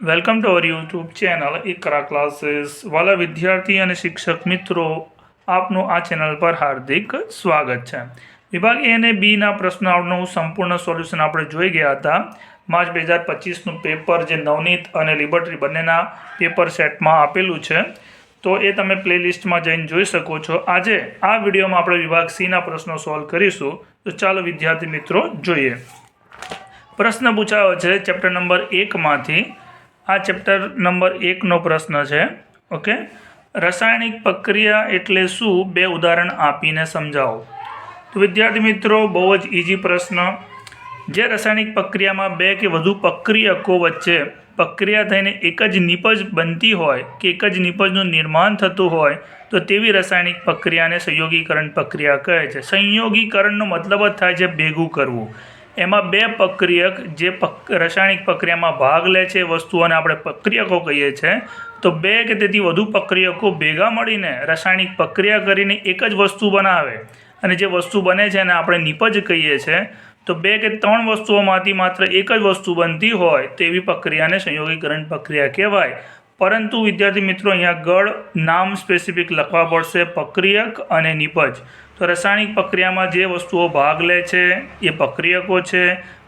Welcome to our YouTube channel Iqra classes વાલા વિદ્યાર્થી અને શિક્ષક મિત્રો, આપનું આ ચેનલ પર હાર્દિક સ્વાગત છે. વિભાગ એ અને બીના પ્રશ્નાવળનું સંપૂર્ણ સોલ્યુશન આપણે જોઈ ગયા હતા. માર્ચ બે હજાર પચીસનું પેપર જે નવનીત અને લિબર્ટરી બંનેના પેપર સેટમાં આપેલું છે. તો એ તમે પ્લેલિસ્ટમાં જઈને જોઈ શકો છો. આજે આ વિડીયોમાં આપણે વિભાગ સીના પ્રશ્નો સોલ્વ કરીશું. તો ચાલો વિદ્યાર્થી મિત્રો, જોઈએ. પ્રશ્ન પૂછાયો છે ચેપ્ટર નંબર એકમાંથી આ ચેપ્ટર નંબર એકનો પ્રશ્ન છે. ઓકે? રાસાયણિક પ્રક્રિયા એટલે શું? બે ઉદાહરણ આપીને સમજાવો. તો વિદ્યાર્થી મિત્રો, બહુ જ ઇઝી પ્રશ્ન. જે રાસાયણિક પ્રક્રિયામાં બે કે વધુ પ્રક્રિયકો વચ્ચે પ્રક્રિયા થઈને એક જ નિપજ બનતી હોય કે એક જ નિપજનું નિર્માણ થતું હોય, તો તેવી રાસાયણિક પ્રક્રિયાને સંયોગીકરણ પ્રક્રિયા કહે છે. સંયોગીકરણનો મતલબ જ થાય છે ભેગું કરવું. એમાં બે પ્રક્રિયક જે રાસાયણિક પ્રક્રિયામાં ભાગ લે છે વસ્તુઓને આપણે પ્રક્રિયકો કહીએ છીએ તો બે કે તેથી વધુ પ્રક્રિયકો ભેગા મળીને રાસાયણિક પ્રક્રિયા કરીને એક જ વસ્તુ બનાવે અને જે વસ્તુ બને છે એને આપણે નિપજ કહીએ છીએ તો બે કે ત્રણ વસ્તુઓમાંથી માત્ર એક જ વસ્તુ બનતી હોય તેવી પ્રક્રિયાને સંયોગીકરણ પ્રક્રિયા કહેવાય. પરંતુ વિદ્યાર્થી મિત્રો, અહીંયા ગળ નામ સ્પેસિફિક લખવા પડશે પ્રક્રિયક અને નિપજ તો રાસાયણિક પ્રક્રિયામાં જે વસ્તુઓ ભાગ લે છે, એ પ્રક્રિયકો છે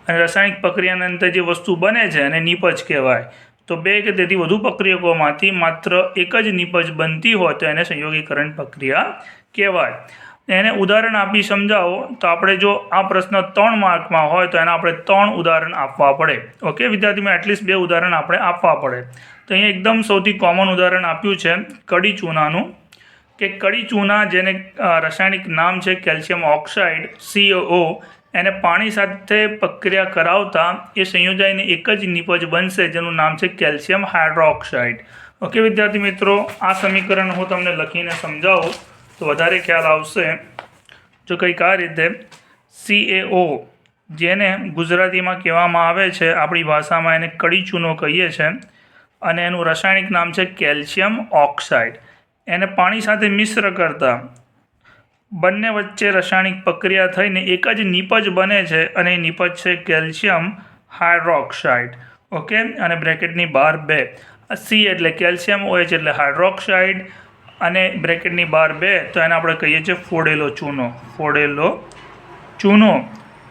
અને રાસાયણિક પ્રક્રિયાના અંતે જે વસ્તુ બને છે એને નીપજ કહેવાય. તો બે કે તેથી વધુ પ્રક્રિયકોમાંથી માત્ર એક જ નીપજ બનતી હોય તો એને સંયોગીકરણ પ્રક્રિયા કહેવાય. એને ઉદાહરણ આપી સમજાવો, તો આપણે જો આ પ્રશ્ન ત્રણ માર્કમાં હોય તો એના આપણે ત્રણ ઉદાહરણ આપવા પડે. ઓકે વિદ્યાર્થીમાં એટલીસ્ટ બે ઉદાહરણ આપણે આપવા પડે. તો અહીંયા એકદમ સૌથી કોમન ઉદાહરણ આપ્યું છે કડી ચૂનાનું કે કડી ચૂના જેને રાસાયણિક નામ છે કેલ્શિયમ ઓક્સાઇડ સીઓ એને પાણી સાથે પ્રક્રિયા કરાવતા એ સંયોજાઈને એક જ નિપજ બનશે જેનું નામ છે કેલ્શિયમ હાઇડ્રોક્સાઇડ. ઓકે, વિદ્યાર્થી મિત્રો, આ સમીકરણ હું તમને લખીને સમજાવું તો વધારે ખ્યાલ આવશે. જો કંઈક આ રીતે સીએઓ જેને ગુજરાતીમાં કહેવામાં આવે છે, આપણી ભાષામાં એને કડી ચૂનો કહીએ છીએ અને એનું રાસાયણિક નામ છે કેલ્શિયમ ઓક્સાઇડ. એને પાણી સાથે મિશ્ર કરતા. બંને વચ્ચે રાસાયણિક પ્રક્રિયા થઈને એક જ નિપજ બને છે અને એ નિપજ છે કેલ્શિયમ હાઇડ્રોક્સાઇડ. ઓકે? અને બ્રેકેટની બહાર બે. સી એટલે કેલ્શિયમ ઓએચ એટલે હાઇડ્રોક્સાઇડ. અને બ્રેકેટની બહાર બે, તો એને આપણે કહીએ છીએ ફોડેલો ચૂનો. ફોડેલો ચૂનો.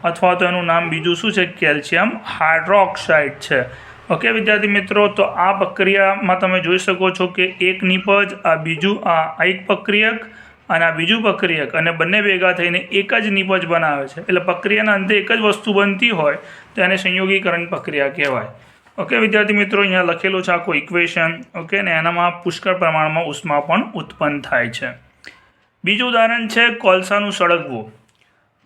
અથવા તો એનું નામ બીજું શું છે? કેલ્શિયમ હાઇડ્રોક્સાઇડ છે. ઓકે, વિદ્યાર્થી મિત્રો, તો આ પ્રક્રિયામાં તમે જોઈ શકો છો કે એક નિપજ, આ બીજું, આ એક પ્રક્રિયક અને આ બીજું પ્રક્રિયક અને બંને ભેગા થઈને એક જ નિપજ બનાવે છે. એટલે પ્રક્રિયાના અંતે એક જ વસ્તુ બનતી હોય તો એને સંયોગીકરણ પ્રક્રિયા કહેવાય. ઓકે, વિદ્યાર્થી મિત્રો, અહીંયા લખેલું છે આખું ઇક્વેશન ઓકે, ને એનામાં પુષ્કળ પ્રમાણમાં ઉષ્મા પણ ઉત્પન્ન થાય છે. બીજું ઉદાહરણ છે કોલસાનું સળગવું.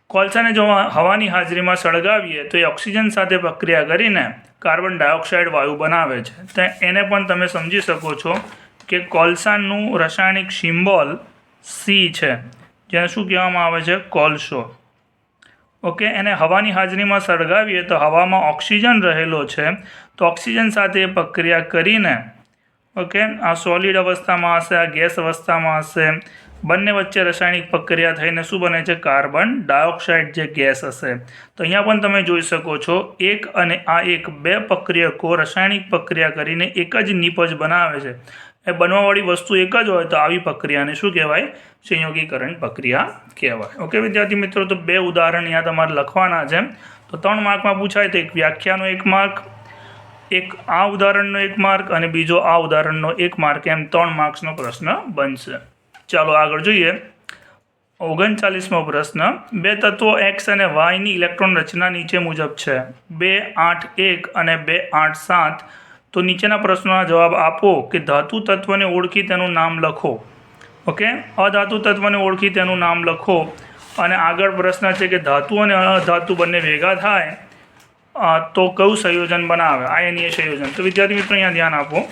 કોલસાને જો હવાની હાજરીમાં સળગાવીએ તો એ ઓક્સિજન સાથે પ્રક્રિયા કરીને કાર્બન ડાયોક્સાઇડ વાયુ બનાવે છે. તો એને પણ તમે સમજી શકો છો કે કોલસાનું રાસાયણિક સિમ્બોલ સી છે. જેને શું કહેવામાં આવે છે? કોલસો. ઓકે, એને હવાની હાજરીમાં સળગાવીએ તો હવામાં ઓક્સિજન રહેલો છે. તો ઓક્સિજન સાથે પ્રક્રિયા કરીને, ઓકે, આ સોલિડ અવસ્થામાં હશે, આ ગેસ અવસ્થામાં હશે બંને વચ્ચે રાસાયણિક પ્રક્રિયા થઈને શું બને છે? કાર્બન ડાયોક્સાઇડ જે ગેસ હશે. તો અહીંયા પણ તમે જોઈ શકો છો, એક અને આ એક બે પ્રક્રિયકો રાસાયણિક પ્રક્રિયા કરીને એક જ નિપજ બનાવે છે. એ બનવાવાળી વસ્તુ એક જ હોય તો આવી પ્રક્રિયાને શું કહેવાય? સંયોગીકરણ પ્રક્રિયા કહેવાય. ઓકે, વિદ્યાર્થી મિત્રો, તો બે ઉદાહરણ અહીંયા તમારે લખવાના છે. તો ત્રણ માર્કમાં પૂછાય તો એક વ્યાખ્યાનો એક માર્ક, એક આ ઉદાહરણનો એક માર્ક અને બીજો આ ઉદાહરણનો એક માર્ક. એમ ત્રણ માર્ક્સનો પ્રશ્ન બનશે. ચાલો આગળ જોઈએ. ઓગણચાલીસમો પ્રશ્ન. બે તત્વો એક્સ અને વાયની ઇલેક્ટ્રોન રચના નીચે મુજબ છે. બે આઠ એક અને બે આઠ સાત. તો નીચેના પ્રશ્નોના જવાબ આપો કે ધાતુ તત્વને ઓળખી તેનું નામ લખો. ઓકે? અધાતુ તત્વને ઓળખી તેનું નામ લખો. અને આગળ પ્રશ્ન છે કે ધાતુ અને અધાતુ બંને ભેગા થાય તો કયું સંયોજન બનાવે? આયનીય સંયોજન. તો વિદ્યાર્થી મિત્રો, અહીંયા ધ્યાન આપો.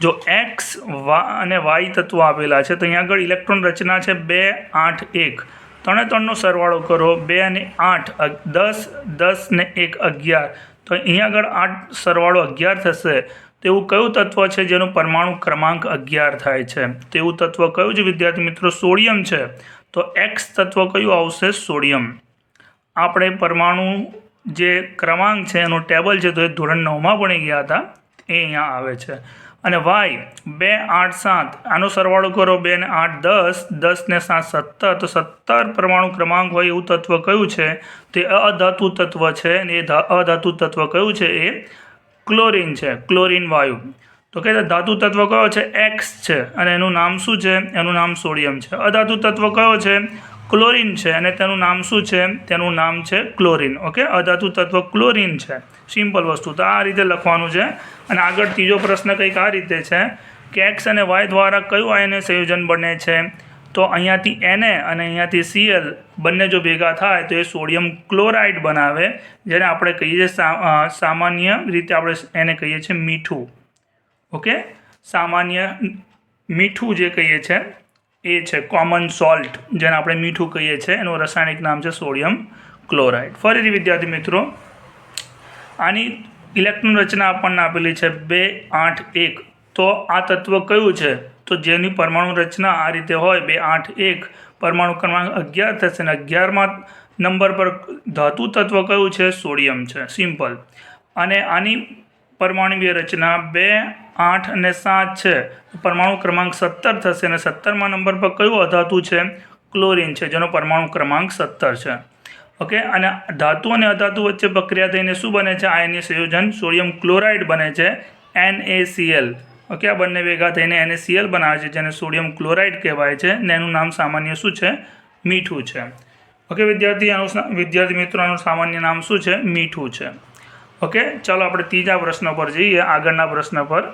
જો એક્સ વા અને વાય તત્વો આપેલા છે, તો અહીંયા આગળ ઇલેક્ટ્રોન રચના છે બે, આઠ, એક. ત્રણે ત્રણનો સરવાળો કરો, બે અને આઠ દસ દસ ને એક, અગિયાર. તો અહીંયા આગળ આઠ સરવાળો અગિયાર થશે. તેવું કયું તત્વ છે જેનું પરમાણુ ક્રમાંક અગિયાર થાય છે? તેવું તત્વ કયું છે? વિદ્યાર્થી મિત્રો, સોડિયમ છે. તો એક્સ તત્વ કયું આવશે? સોડિયમ. આપણે પરમાણુ જે ક્રમાંક છે, એનું ટેબલ છે, તો એ ધોરણ નવમાં ભણી ગયા હતા. એ અહીંયા આવે છે. અને વાય, બે આઠ સાત. આનો સરવાળો કરો, બે ને આઠ દસ. દસ ને સાત સત્તર. તો સત્તર પરમાણુ ક્રમાંક હોય એવું તત્વ કયું છે? તે અધાતુ તત્વ છે અને એ અધાતુ તત્વ કયું છે? એ ક્લોરીન છે, ક્લોરીન વાયુ. તો કહેતા ધાતુ તત્વ કયો છે? એક્સ છે. અને એનું નામ શું છે? એનું નામ સોડિયમ છે. અધાતુ તત્વ કયો છે? ક્લોરીન છે અને તેનું નામ શું છે? તેનું નામ છે ક્લોરીન. ઓકે? અધાતુ તત્વ ક્લોરીન છે. સિમ્પલ વસ્તુ. તો આ રીતે લખવાનું છે. અને આગળ ત્રીજો પ્રશ્ન કંઈક આ રીતે છે. કે એક્સ અને વાય દ્વારા કયું આયને સંયોજન બને છે? તો અહીંયાથી એને અને અહીંયાથી સીએલ બંને જો ભેગા થાય તો એ સોડિયમ ક્લોરાઇડ બનાવે, જેને આપણે કહીએ છીએ સામાન્ય રીતે આપણે એને કહીએ છીએ મીઠું. ઓકે? સામાન્ય મીઠું જે કહીએ છીએ એ છે કોમન સોલ્ટ જેને આપણે મીઠું કહીએ છીએ. એનું રાસાયણિક નામ છે સોડિયમ ક્લોરાઇડ. ફરીથી વિદ્યાર્થી મિત્રો, આની ઇલેક્ટ્રોન રચના આપણને આપેલી છે બે આઠ એક. તો આ તત્વ કયું છે? તો જેની પરમાણુ રચના આ રીતે હોય, બે આઠ એક. પરમાણુ ક્રમાંક અગિયાર થશે અને અગિયારમાં નંબર પર ધાતુ તત્વ કયું છે? સોડિયમ છે. સિમ્પલ. અને આની પરમાણુવીય રચના બે આઠ અને સાત છે. પરમાણુ ક્રમાંક સત્તર થશે અને સત્તરમાં નંબર પર કયું અધાતુ છે? ક્લોરીન છે, જેનો પરમાણુ ક્રમાંક સત્તર છે. ઓકે, અને ધાતુ અને અધાતુ વચ્ચે પ્રક્રિયા થઈને શું બને છે? આયનીય સંયોજન સોડિયમ ક્લોરાઇડ બને છે NaCl ઓકે, આ બંને ભેગા થઈને NaCl બનાવે છે, જેને સોડિયમ ક્લોરાઇડ કહેવાય છે, ને એનું નામ સામાન્ય શું છે? મીઠું છે. ઓકે, વિદ્યાર્થી આનું વિદ્યાર્થી મિત્રો, આનું સામાન્ય નામ શું છે? મીઠું છે. ઓકે ચાલો આપણે ત્રીજા પ્રશ્ન પર જઈએ, આગળના પ્રશ્ન પર.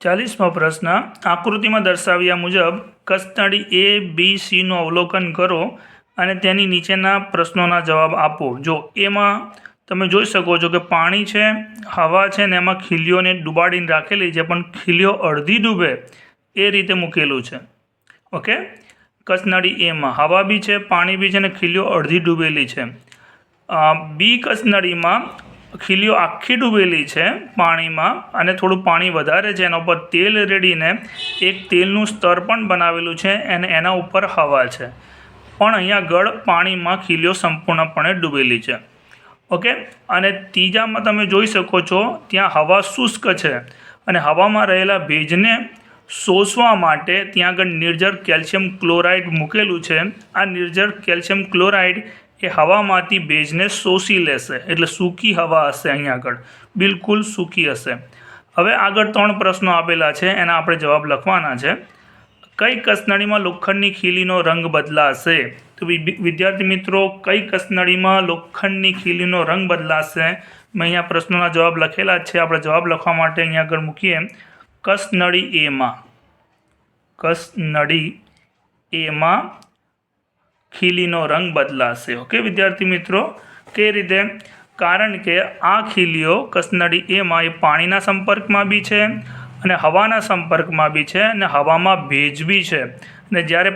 ચાલીસમો પ્રશ્ન, આકૃતિમાં દર્શાવ્યા મુજબ કસ્ટડી એ બી સીનું અવલોકન કરો અને તેની નીચેના પ્રશ્નોના જવાબ આપો. જો એમાં તમે જોઈ શકો છો કે પાણી છે, હવા છે ને એમાં ખીલીઓને ડૂબાડીને રાખેલી છે, પણ ખીલીઓ અડધી ડૂબે એ રીતે મૂકેલું છે. ઓકે કસનળી એમાં હવા બી છે, પાણી બી છે ને ખીલીઓ અડધી ડૂબેલી છે. બી કસનળીમાં ખીલીઓ આખી ડૂબેલી છે પાણીમાં અને થોડું પાણી વધારે છે, એના ઉપર તેલ રેડીને એક તેલનું સ્તર પણ બનાવેલું છે અને એના ઉપર હવા છે. પણ અહીંયા ગળ પાણીમાં ખીલીઓ સંપૂર્ણપણે ડૂબેલી છે. ઓકે? અને ત્રીજામાં તમે જોઈ શકો છો, ત્યાં હવા શુષ્ક છે અને હવામાં રહેલા ભેજને શોષવા માટે ત્યાં આગળ નિર્જર કેલ્શિયમ ક્લોરાઇડ મૂકેલું છે. આ નિર્જર કેલ્શિયમ ક્લોરાઇડ એ હવામાંથી ભેજને શોષી લેશે. એટલે સૂકી હવા હશે અહીંયા આગળ. બિલકુલ સૂકી હશે. હવે આગળ ત્રણ પ્રશ્નો આપેલા છે, એના આપણે જવાબ લખવાના છે. કઈ કસનળીમાં લોખંડની ખીલીનો રંગ બદલાશે? તો વિદ્યાર્થી મિત્રો, કઈ કસનળીમાં લોખંડની ખીલીનો રંગ બદલાશે? મેં અહીંયા પ્રશ્નોના જવાબ લખેલા જ છે. આપણે જવાબ લખવા માટે અહીંયા આગળ મૂકીએ. કસનળી એમાં કસનળી એમાં ખીલીનો રંગ બદલાશે. ઓકે, વિદ્યાર્થી મિત્રો? કે રીતે? કારણ કે આ ખીલીઓ કસનળી એમાં એ પાણીના સંપર્કમાં બી છે અને હવાના સંપર્કમાં બી છે અને હવામાં ભેજ બી છે. અને જ્યારે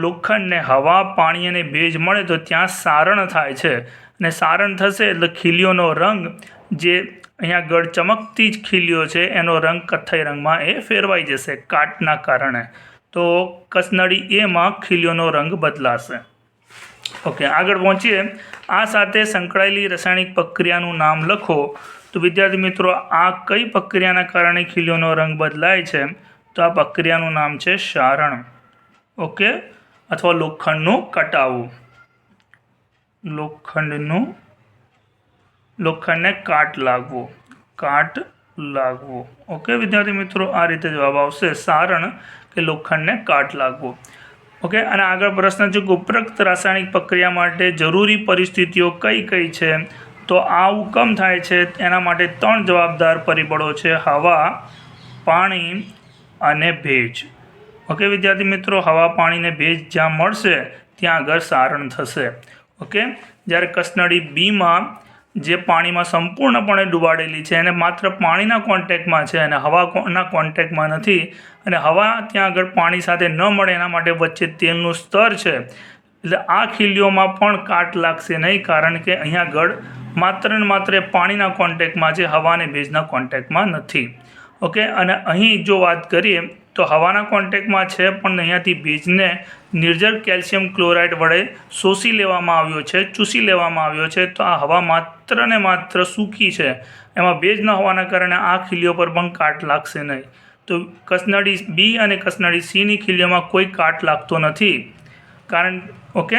લોખંડને હવા, પાણી અને ભેજ મળે તો ત્યાં સારણ થાય છે. અને સારણ થશે એટલે ખીલીઓનો રંગ જે અહીંયા ગળ ચમકતી જ ખીલીઓ છે, એનો રંગ કથ્થઈ રંગમાં એ ફેરવાઈ જશે કાટના કારણે. તો કસનળી એમાં ખીલીઓનો રંગ બદલાશે. ઓકે, આગળ પહોંચીએ. આ સાથે સંકળાયેલી રાસાયણિક પ્રક્રિયાનું નામ લખો. તો વિદ્યાર્થી મિત્રો, આ કઈ પ્રક્રિયાના કારણે ખીલીઓનો રંગ બદલાય છે? તો આ પ્રક્રિયાનું નામ છે સારણ ઓકે, અથવા લોખંડનું કટાવું. લોખંડનું, લોખંડને કાટ લાગવો. કાટ લાગવો. ઓકે, વિદ્યાર્થી મિત્રો, આ રીતે જવાબ આવશે. સારણ કે લોખંડને કાટ લાગવો. ઓકે અને આગળ પ્રશ્ન છે કે ઉપરોક્ત રાસાયણિક પ્રક્રિયા માટે જરૂરી પરિસ્થિતિઓ કઈ કઈ છે? તો આવું કમ થાય છે, એના માટે ત્રણ જવાબદાર પરિબળો છે, હવા, પાણી અને ભેજ. ઓકે વિદ્યાર્થી મિત્રો, હવા પાણીને ભેજ જ્યાં મળશે, ત્યાં આગળ સારણ થશે. ઓકે જ્યારે કસનળી બીમાં જે પાણીમાં સંપૂર્ણપણે ડૂબાડેલી છે અને માત્ર પાણીના કોન્ટેક્ટમાં છે અને હવાના કોન્ટેક્ટમાં નથી અને હવા ત્યાં આગળ પાણી સાથે ન મળે એના માટે વચ્ચે તેલનું સ્તર છે. એટલે આ ખીલીઓમાં પણ કાટ લાગશે નહીં કારણ કે અહીંયા આગળ માત્ર ને માત્ર પાણીના કોન્ટેક્ટમાં છે હવા અને ભેજના કોન્ટેક્ટમાં નથી. ઓકે, અને અહીં જો વાત કરીએ, તો હવાના કોન્ટેક્ટમાં છે, પણ અહીંયાથી ભેજને નિર્જર કેલ્શિયમ ક્લોરાઇડ વડે શોષી લેવામાં આવ્યો છે, ચૂસી લેવામાં આવ્યો છે. તો આ હવા માત્ર ને માત્ર સૂકી છે. એમાં ભેજ ન હોવાના કારણે આ ખીલીઓ પર પણ કાટ લાગશે નહીં. તો કસનડી બી અને કસનડી સીની ખીલીઓમાં કોઈ કાટ લાગતો નથી. કારણ, ઓકે?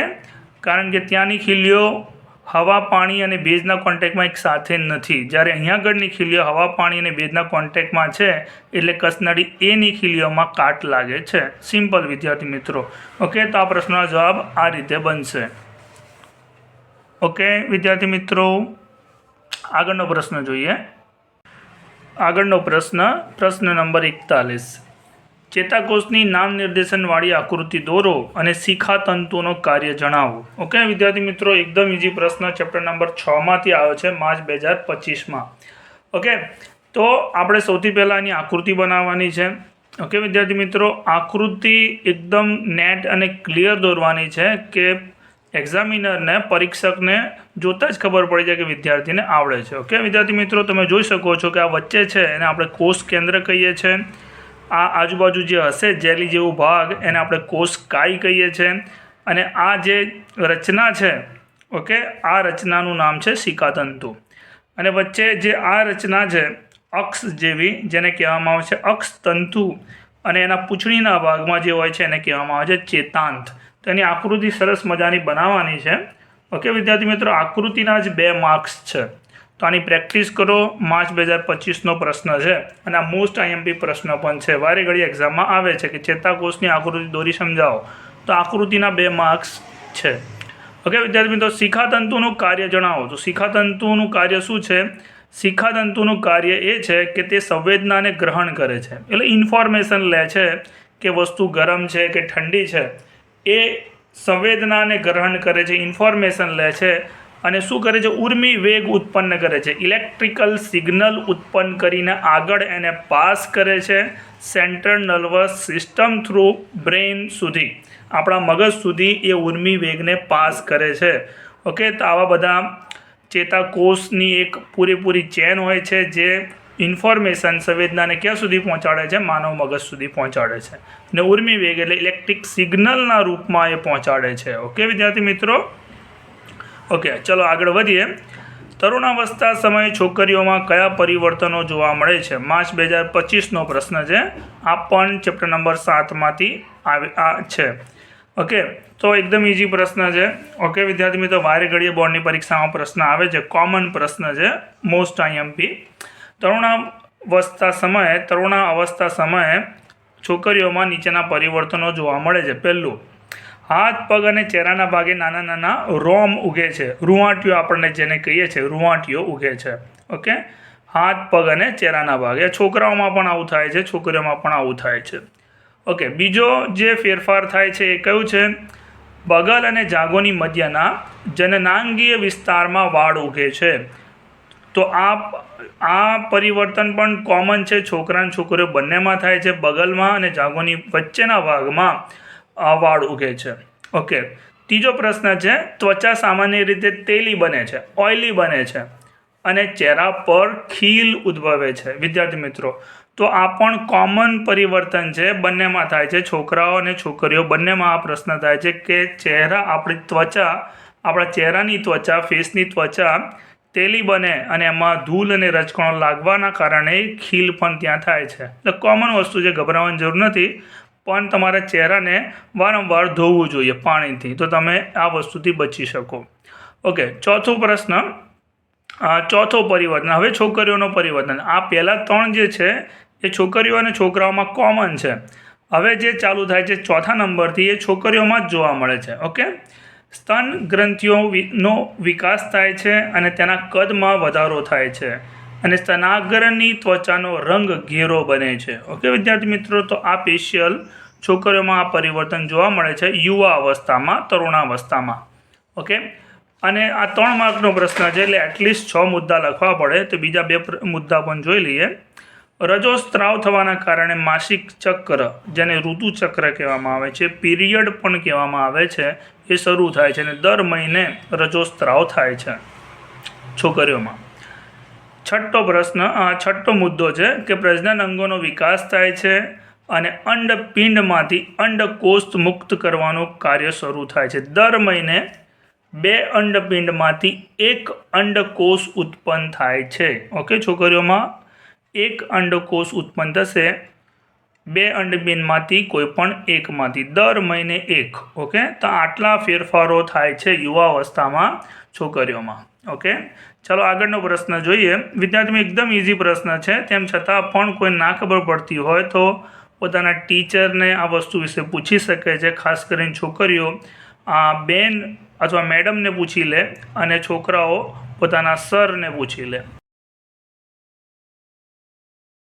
કારણ કે ત્યાંની ખીલીઓ હવા, પાણી અને ભેજના કોન્ટેક્ટમાં એક સાથે નથી. જ્યારે અહીંયા આગળની ખીલીઓ હવા, પાણી અને ભેજના કોન્ટેક્ટમાં છે, એટલે કસનડી એની ખીલીઓમાં કાટ લાગે છે. સિમ્પલ, વિદ્યાર્થી મિત્રો. ઓકે, તો આ પ્રશ્નનો જવાબ આ રીતે બનશે. ઓકે, વિદ્યાર્થી મિત્રો, આગળનો પ્રશ્ન જોઈએ. આગળનો પ્રશ્ન પ્રશ્ન નંબર એકતાલીસ. ચેતાકોષની નામ નિર્દેશનવાળી આકૃતિ દોરો અને શિખાતંતુનો કાર્ય જણાવો. ઓકે વિદ્યાર્થી મિત્રો, એકદમ ઇઝી પ્રશ્ન ચેપ્ટર નંબર છમાંથી આવ્યો છે, માર્ચ બે હજાર પચીસમાં. ઓકે તો આપણે સૌથી પહેલાં એની આકૃતિ બનાવવાની છે. ઓકે વિદ્યાર્થી મિત્રો, આકૃતિ એકદમ નેટ અને ક્લિયર દોરવાની છે કે એક્ઝામિનરને પરીક્ષકને જોતાં જ ખબર પડી જાય કે વિદ્યાર્થીને આવડે છે. ઓકે વિદ્યાર્થી મિત્રો, તમે જોઈ શકો છો કે આ વચ્ચે છે, એને આપણે કોષ કેન્દ્ર કહીએ છીએ. આ આજુબાજુ જે હશે, જેલી જેવો ભાગ, એને આપણે કોષ કાઈ કહીએ છીએ અને આ જે રચના છે, ઓકે, આ રચનાનું નામ છે શિકાતંતુ. અને વચ્ચે જે આ રચના છે, અક્ષ જેવી, જેને કહેવામાં આવે છે અક્ષ તંતુ અને એના પૂંછડીના ભાગમાં જે હોય છે, એને કહેવામાં આવે છે ચેતાંત. તો એની આકૃતિ સરસ મજાની બનાવવાની છે. ઓકે, વિદ્યાર્થી મિત્રો, આકૃતિના જ બે માર્ક્સ છે. તો આની પ્રેક્ટિસ કરો. માર્ચ બે હજાર પચીસનો પ્રશ્ન છે. અને આ મોસ્ટ આઈએમપી પ્રશ્ન પણ છે. વારે ઘડી એક્ઝામમાં આવે છે કે ચેતાકોષની આકૃતિ દોરી સમજાવો. તો આકૃતિના બે માર્ક્સ છે. ઓકે વિદ્યાર્થી મિત્રો, શિખાતંતુનું કાર્ય જણાવો. તો શિખાતંતુનું કાર્ય શું છે? શિખાતંતુનું કાર્ય એ છે કે તે સંવેદનાને ગ્રહણ કરે છે. એટલે ઇન્ફોર્મેશન લે છે કે વસ્તુ ગરમ છે કે ઠંડી છે. એ સંવેદનાને ગ્રહણ કરે છે. ઇન્ફોર્મેશન લે છે અને શું કરે છે? ઉર્મી વેગ ઉત્પન્ન કરે છે. ઇલેક્ટ્રિકલ સિગ્નલ ઉત્પન્ન કરીને આગળ એને પાસ કરે છે central nervous system through brain સુધી. આપણા મગજ સુધી એ ઉર્મી વેગને પાસ કરે છે. ઓકે, તો આવા બધા ચેતાકોષની એક પૂરેપૂરી ચેન હોય છે જે ઇન્ફોર્મેશન સંવેદનાને ક્યાં સુધી પહોંચાડે છે? માનવ મગજ સુધી પહોંચાડે છે. ને ઉર્મી વેગ એટલે ઇલેક્ટ્રિક સિગ્નલના રૂપમાં એ પહોંચાડે છે. ઓકે, વિદ્યાર્થી મિત્રો? ઓકે ચલો આગળ વધીએ. તરુણાવસ્થા સમયે છોકરીઓમાં કયા પરિવર્તનો જોવા મળે છે? માર્ચ બે હજાર પચીસનો પ્રશ્ન છે. આ પણ ચેપ્ટર નંબર સાતમાંથી આવે, આ છે. ઓકે તો એકદમ ઇઝી પ્રશ્ન છે. ઓકે વિદ્યાર્થી મિત્રો, વારે ઘડીએ બોર્ડની પરીક્ષામાં પ્રશ્ન આવે છે. કોમન પ્રશ્ન છે. મોસ્ટ આઈએમપી તરુણાવસ્થા સમયે તરુણા અવસ્થા સમયે છોકરીઓમાં નીચેના પરિવર્તનો જોવા મળે છે. પહેલું હાથ, પગ અને ચહેરાના ભાગે નાના નાના રોમ ઉગે છે. રૂવાંટીઓ આપણને જેને કહીએ છીએ, રૂંવાટીઓ ઉગે છે. ઓકે? હાથ, પગ અને ચહેરાના ભાગે. છોકરાઓમાં પણ આવું થાય છે, છોકરીઓમાં પણ આવું થાય છે. ઓકે, બીજો જે ફેરફાર થાય છે એ કયું છે? બગલ અને જાગોની મધ્યના જનનાંગીય વિસ્તારમાં વાળ ઉગે છે. તો આ આ પરિવર્તન પણ કોમન છે. છોકરા અને છોકરીઓ બંનેમાં થાય છે. બગલમાં અને જાગોની વચ્ચેના ભાગમાં વાળ ઉગે છે. ઓકે. ત્રીજો પ્રશ્ન છે, ત્વચા સામાન્ય રીતે તેલી બને છે, ઓઇલી બને છે અને ચહેરા પર ખીલ ઉદ્ભવે છે. વિદ્યાર્થી મિત્રો, તો આ પણ કોમન પરિવર્તન છે, બંનેમાં થાય છે. છોકરાઓ અને છોકરીઓ, બંનેમાં આ પ્રશ્ન થાય છે કે ચહેરા, આપણી ત્વચા, આપણા ચહેરાની ત્વચા, ફેસની ત્વચા તેલી બને અને એમાં ધૂળ અને રજકણો લાગવાના કારણે ખીલ પણ ત્યાં થાય છે. એટલે કોમન વસ્તુ છે, ગભરાવાની જરૂર નથી. પણ તમારા ચહેરાને વારંવાર ધોવું જોઈએ પાણીથી. તો તમે આ વસ્તુથી બચી શકો. ઓકે, ચોથો પ્રશ્ન. ચોથો પરિવર્તન. હવે છોકરીઓનો પરિવર્તન. આ પહેલાં ત્રણ જે છે, એ છોકરીઓ અને છોકરાઓમાં કોમન છે. હવે જે ચાલુ થાય છે ચોથા નંબરથી, એ છોકરીઓમાં જ જોવા મળે છે. ઓકે? સ્તન ગ્રંથિઓનો વિકાસ થાય છે અને તેના કદમાં વધારો થાય છે. અને સ્તનાગ્રની ત્વચાનો રંગ ઘેરો બને છે. ઓકે વિદ્યાર્થી મિત્રો, તો આ સ્પેશિયલ છોકરીઓમાં આ પરિવર્તન જોવા મળે છે યુવા અવસ્થામાં, તરુણાવસ્થામાં. ઓકે અને આ ત્રણ માર્કનો પ્રશ્ન છે, એટલે એટલીસ્ટ છ મુદ્દા લખવા પડે. તો બીજા બે મુદ્દા પણ જોઈ લઈએ. રજોસ્ત્રાવ થવાના કારણે માસિક ચક્ર, જેને ઋતુચક્ર કહેવામાં આવે છે, પીરિયડ પણ કહેવામાં આવે છે, એ શરૂ થાય છે અને દર મહિને રજોસ્ત્રાવ થાય છે છોકરીઓમાં. છઠ્ઠો પ્રશ્ન છઠ્ઠો મુદ્દો છે કે પ્રજનન અંગોનો વિકાસ થાય છે અને અંડપિંડમાંથી અંડકોષ મુક્ત કરવાનું કાર્ય શરૂ થાય છે. દર મહિને બે અંડપિંડમાંથી એક અંડકોષ ઉત્પન્ન થાય છે. ઓકે, છોકરીઓમાં એક અંડકોષ ઉત્પન્ન થશે, બે અંડપિંડમાંથી કોઈ પણ એકમાંથી. દર મહિને એક. ઓકે, તો આટલા ફેરફારો થાય છે યુવા અવસ્થામાં છોકરીઓમાં. ઓકે ચાલો આગળનો પ્રશ્ન જોઈએ. વિદ્યાર્થીમાં એકદમ ઇઝી પ્રશ્ન છે. તેમ છતાં પણ કોઈ ના ખબર પડતી હોય તો પોતાના ટીચરને આ વસ્તુ વિશે પૂછી શકે છે. ખાસ કરીને છોકરીઓ. આ બેન અથવા મેડમને પૂછી લે અને છોકરાઓ પોતાના સરને પૂછી લે.